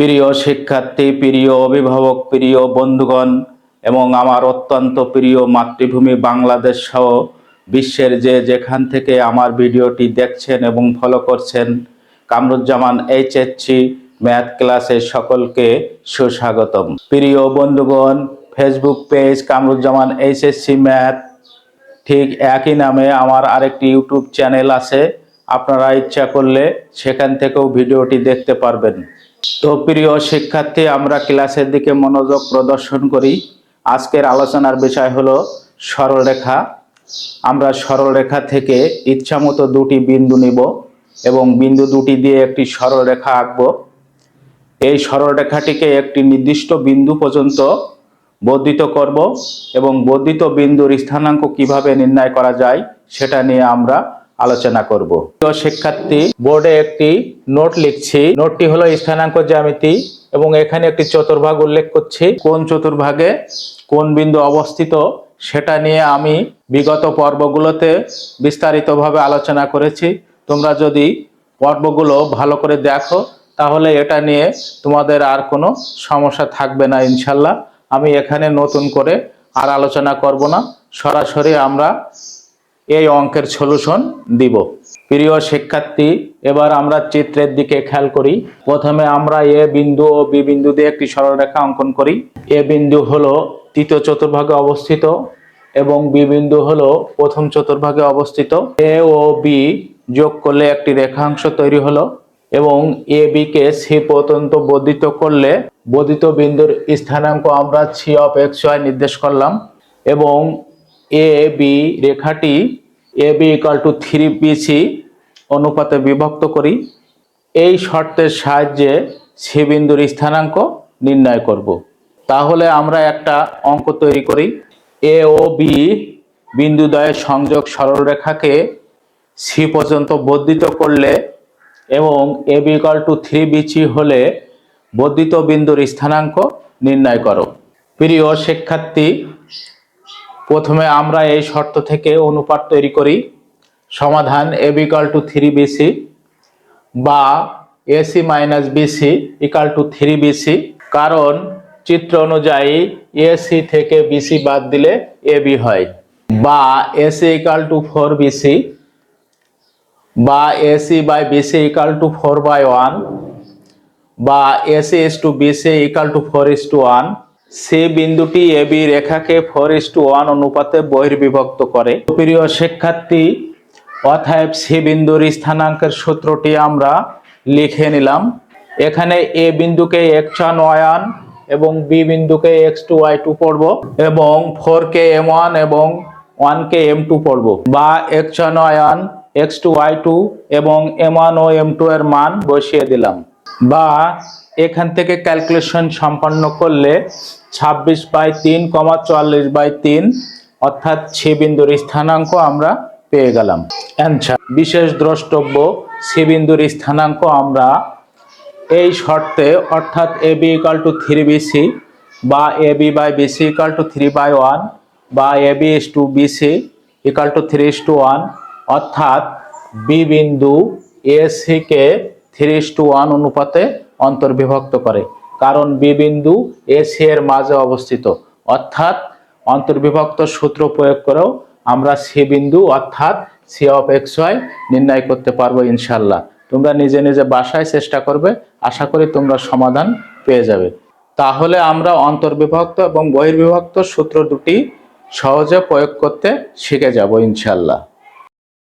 প্রিয় শিক্ষার্থী, প্রিয় অভিভাবক, প্রিয় বন্ধুগণ, এবং আমার অত্যন্ত প্রিয় মাতৃভূমি বাংলাদেশ সহ বিশ্বের যে যেখান থেকে আমার ভিডিওটি দেখছেন এবং ফলো করছেন, কামরুজ্জামান এইচএসসি ম্যাথ ক্লাসে সকলকে সুস্বাগতম। প্রিয় বন্ধুগণ Facebook page Kamruzzaman HSC math ঠিক একই নামে আমার আরেকটি ইউটিউব চ্যানেল আছে, আপনারা ইচ্ছা করলে সেখান থেকেও ভিডিওটি দেখতে পারবেন। তো প্রিয় শিক্ষার্থী, আমরা ক্লাসের দিকে মনোযোগ প্রদর্শন করি। আজকের আলোচনার বিষয় হলো সরলরেখা। আমরা সরলরেখা থেকে ইচ্ছামতো দুটি বিন্দু নিব এবং বিন্দু দুটি দিয়ে একটি সরলরেখা আঁকবো। এই সরলরেখাটিকে একটি নির্দিষ্ট বিন্দু পর্যন্ত বর্ধিত করব এবং বর্ধিত বিন্দুর স্থানাঙ্ক কীভাবে নির্ণয় করা যায় সেটা নিয়ে আমরা আলোচনা করব। প্রিয় শিক্ষার্থী, বোর্ডে একটি নোট লিখছি। নোটটি হলো স্থানাঙ্ক জ্যামিতি এবং এখানে একটি চতুর্ভাগ উল্লেখ করছি। কোন চতুর্ভাগে কোন বিন্দু অবস্থিত সেটা নিয়ে আমি বিগত পর্বগুলোতে বিস্তারিতভাবে আলোচনা করেছি। তোমরা যদি পর্বগুলো ভালো করে দেখো, তাহলে এটা নিয়ে তোমাদের আর কোনো সমস্যা থাকবে না, ইনশাল্লাহ। আমি এখানে নতুন করে আর আলোচনা করব না। সরাসরি আমরা এই অঙ্কের সলিউশন দিব। প্রিয় শিক্ষার্থী, এবার আমরা চিত্রের দিকে খেয়াল করি। প্রথমে আমরা এ বিন্দু ও বি বিন্দু দিয়ে একটি সরলরেখা অঙ্কন করি। এ বিন্দু হলো তৃতীয় চতুর্ভাগে অবস্থিত এবং বি বিন্দু হলো প্রথম চতুর্ভাগে অবস্থিত। এ ও বি যোগ করলে একটি রেখাংশ তৈরি হলো এবং এ বি কে সি পর্যন্ত বর্ধিত করলে বর্ধিত বিন্দুর স্থানাঙ্ক আমরা সি অফ এক্স ওয়াই নির্দেশ করলাম এবং এ বি রেখাটি A B equal to three BC অনুপাতে বিভক্ত করি। এই শর্তের সাহায্যে সি বিন্দুর স্থানাঙ্ক নির্ণয় করব। তাহলে আমরা একটা অঙ্ক তৈরি করি। এ ও বি বিন্দুদ্বয়ের সংযোগ সরলরেখাকে সি পর্যন্ত বর্ধিত করলে এবং A B equal to three BC হলে বর্ধিত বিন্দুর স্থানাঙ্ক নির্ণয় করো। প্রিয় শিক্ষার্থী প্রথমে আমরা এই শর্ত থেকে অনুপাত তৈরি করি, সমাধান A B equal to three BC বা AC minus BC equal to three BC কারণ চিত্র অনুযায়ী এসি থেকে বিসি বাদ দিলে এ বি হয় বা AC equal to four BC বা AC by BC equal to four by one বা AC is to BC equal to four is to one সে বিন্দুটি এ বি রেখাকে ফোর ইস টু ওয়ান অনুপাতে বহির্বিভক্ত করে। প্রিয় শিক্ষার্থী, অতএব সে বিন্দুর স্থানাঙ্কের সূত্রটি আমরা লিখে নিলাম। এখানে এ বিন্দুকে এক্স ওয়ান ওয়ান এবং বি বিন্দুকে এক্স টু ওয়াই টু পড়ব এবং ফোর কে এম ওয়ান এবং ওয়ান কে এম টু পড়ব বা x one one x two y two এবং এম ওয়ান ও এম টু এর মান বসিয়ে দিলাম। বা এখান থেকে ক্যালকুলেশন সম্পন্ন করলে ছাব্বিশ বাই তিন কমা চুয়াল্লিশ বাই তিন, অর্থাৎ সি বিন্দুর স্থানাঙ্ক আমরা পেয়ে গেলাম। অ্যান্সার বিশেষ দ্রষ্টব্য সি বিন্দুর স্থানাঙ্ক আমরা এই শর্তে, অর্থাৎ A B equal to three BC বা A B by BC equal to three by one বা A B is to BC equal to three is to one অর্থাৎ বি বিন্দু এ সিকে থ্রি ইস টু ওয়ান অনুপাতে অন্তর্বিভক্ত করে। কারণ B বিন্দু এ সি এর মাঝে অবস্থিত। অর্থাৎ অন্তর্বিভক্ত সূত্র প্রয়োগ করেও আমরা সি বিন্দু অর্থাৎ সি অফ এক্স ওয়াই নির্ণয় করতে পারব ইনশাল্লাহ তোমরা নিজে নিজে বাসায় চেষ্টা করবে, আশা করি তোমরা সমাধান পেয়ে যাবে। তাহলে আমরা অন্তর্বিভক্ত এবং বহির্বিভক্ত সূত্র দুটি সহজে প্রয়োগ করতে শিখে যাব ইনশাল্লাহ